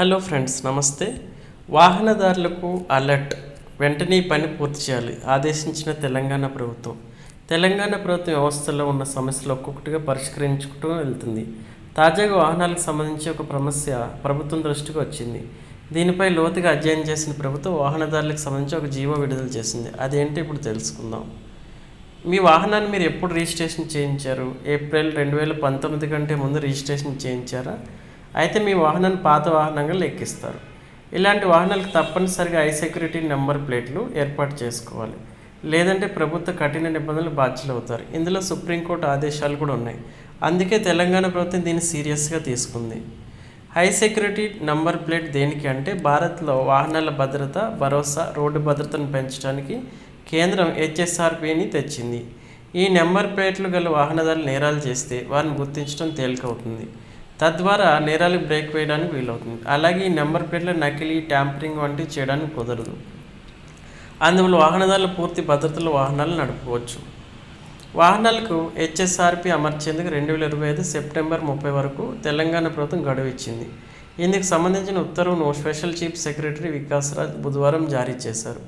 Hello friends నమస్తే. వాహనదారులకు alert. వెంటనే పని పూర్తి చేయాలి. ఆదేశించిన తెలంగాణ ప్రభుత్వం. తెలంగాణ ప్రభుత్వం వ్యవస్థలో ఉన్న సమస్యలు ఒక్కొక్కటిగా పరిష్కరించుకుంటూ వెళ్తుంది. తాజాగా వాహనాలకు సంబంధించి ఒక సమస్య ప్రభుత్వం దృష్టికి వచ్చింది. దీనిపై లోతుగా అధ్యయనం చేసిన ప్రభుత్వం వాహనదారులకు సంబంధించి ఒక జీవో విడుదల చేసింది. అదేంటి ఇప్పుడు తెలుసుకుందాం. మీ వాహనాన్ని మీరు ఎప్పుడు రిజిస్ట్రేషన్ చేయించారు? ఏప్రిల్ రెండు వేల పంతొమ్మిది కంటే ముందు రిజిస్ట్రేషన్ చేయించారా? అయితే మీ వాహనాన్ని పాత వాహనంగా లెక్కిస్తారు. ఇలాంటి వాహనాలకు తప్పనిసరిగా ఐ సెక్యూరిటీ నెంబర్ ప్లేట్లు ఏర్పాటు చేసుకోవాలి. లేదంటే ప్రభుత్వ కఠిన నిబంధనలు బాధ్యులు అవుతారు ఇందులో సుప్రీంకోర్టు ఆదేశాలు కూడా ఉన్నాయి. అందుకే తెలంగాణ ప్రభుత్వం దీన్ని సీరియస్గా తీసుకుంది. హై సెక్యూరిటీ నంబర్ ప్లేట్ దేనికి అంటే భారత్లో వాహనాల భద్రత భరోసా రోడ్డు భద్రతను పెంచడానికి కేంద్రం హెచ్ఎస్ఆర్పిని తెచ్చింది. ఈ నెంబర్ ప్లేట్లు గల వాహనదారులు నేరాలు చేస్తే వారిని గుర్తించడం తేలికవుతుంది. తద్వారా నేరాలకు బ్రేక్ వేయడానికి వీలవుతుంది. అలాగే ఈ నెంబర్ ప్లేట్ల నకిలీ ట్యాంపరింగ్ వంటివి చేయడానికి కుదరదు. అందువల్ల వాహనదారులు పూర్తి భద్రతలో వాహనాలు నడుపుకోవచ్చు. వాహనాలకు హెచ్ఎస్ఆర్పి అమర్చేందుకు రెండు వేల ఇరవై ఐదు సెప్టెంబర్ ముప్పై వరకు తెలంగాణ ప్రభుత్వం గడువు ఇచ్చింది. ఇందుకు సంబంధించిన ఉత్తర్వును special chief secretary Vikas Raj బుధవారం జారీ చేశారు.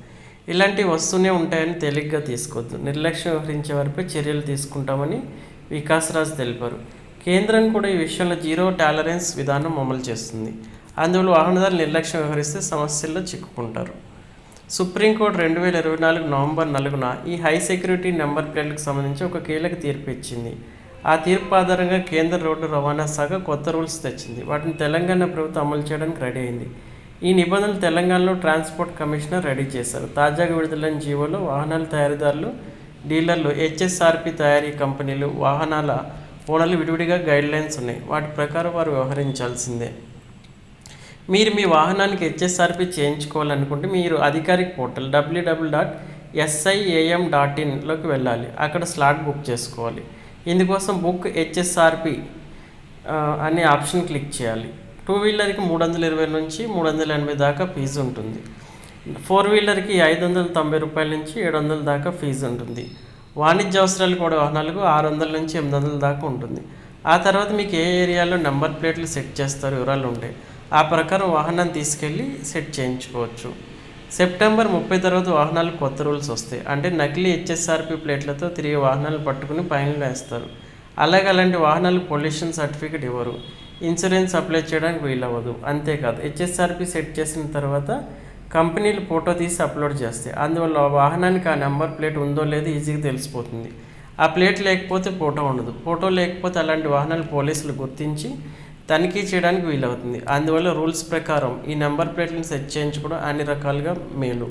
ఇలాంటివి వస్తూనే ఉంటాయని తేలిగ్గా తీసుకోవద్దు. నిర్లక్ష్యం వ్యవహరించే వారిపై చర్యలు తీసుకుంటామని వికాస్రాజ్ తెలిపారు. కేంద్రం కూడా ఈ విషయంలో జీరో టాలరెన్స్ విధానం అమలు చేస్తుంది. అందువల్ల వాహనదారులు నిర్లక్ష్యం వ్యవహరిస్తే సమస్యల్లో చిక్కుకుంటారు. సుప్రీంకోర్టు రెండు వేల ఇరవై నాలుగు నవంబర్ నాలుగున ఈ హై సెక్యూరిటీ నెంబర్ ప్లేట్లకు సంబంధించి ఒక కీలక తీర్పు ఇచ్చింది. ఆ తీర్పు ఆధారంగా కేంద్ర రోడ్డు రవాణా శాఖ కొత్త రూల్స్ తెచ్చింది. వాటిని తెలంగాణ ప్రభుత్వం అమలు చేయడానికి రెడీ అయింది. ఈ నిబంధనలు తెలంగాణలో ట్రాన్స్పోర్ట్ కమిషనర్ రెడీ చేశారు. తాజాగా విడుదలైన జీవోలో వాహనాల తయారీదారులు డీలర్లు హెచ్ఎస్ఆర్పి తయారీ కంపెనీలు వాహనాల ఓనర్లు విడివిడిగా గైడ్లైన్స్ ఉన్నాయి. వాటి ప్రకారం వారు వ్యవహరించాల్సిందే. మీరు మీ వాహనానికి హెచ్ఎస్ఆర్పి చేయించుకోవాలనుకుంటే మీరు అధికారిక portal W W dot SIAM dot ఇన్లోకి వెళ్ళాలి. అక్కడ స్లాట్ బుక్ చేసుకోవాలి. ఇందుకోసం బుక్ హెచ్ఎస్ఆర్పి అనే ఆప్షన్ క్లిక్ చేయాలి. టూ వీలర్కి మూడు వందల ఇరవై నుంచి మూడు వందల ఎనభై దాకా ఫీజు ఉంటుంది. ఫోర్ వీలర్కి ఐదు వందల తొంభై రూపాయల నుంచి ఏడు వందల దాకా ఫీజు ఉంటుంది. వాణిజ్య అవసరాలు కూడా వాహనాలకు ఆరు వందల నుంచి ఎనిమిది వందల దాకా ఉంటుంది. ఆ తర్వాత మీకు ఏ ఏరియాలో నెంబర్ ప్లేట్లు సెట్ చేస్తారు వివరాలు ఉంటాయి. ఆ ప్రకారం వాహనాన్ని తీసుకెళ్ళి సెట్ చేయించుకోవచ్చు. సెప్టెంబర్ ముప్పై తర్వాత వాహనాలు కొత్త రూల్స్ వస్తాయి. అంటే నకిలీ హెచ్ఎస్ఆర్పి ప్లేట్లతో తిరిగి వాహనాలు పట్టుకుని పైన వేస్తారు. అలాగే అలాంటి వాహనాలు పొల్యూషన్ సర్టిఫికేట్ ఇవ్వరు. ఇన్సూరెన్స్ అప్లై చేయడానికి వీలవ్వదు. అంతేకాదు హెచ్ఎస్ఆర్పి సెట్ చేసిన తర్వాత కంపెనీలు ఫోటో తీసి అప్లోడ్ చేస్తాయి. అందువల్ల వాహనానికి ఆ నెంబర్ ప్లేట్ ఉందో లేదో ఈజీగా తెలిసిపోతుంది. ఆ ప్లేట్ లేకపోతే ఫోటో ఉండదు. ఫోటో లేకపోతే అలాంటి వాహనాలు పోలీసులు గుర్తించి తనిఖీ చేయడానికి వీలవుతుంది. అందువల్ల రూల్స్ ప్రకారం ఈ నెంబర్ ప్లేట్లను సెట్ చేయించుకోవడం అన్ని రకాలుగా మేలు.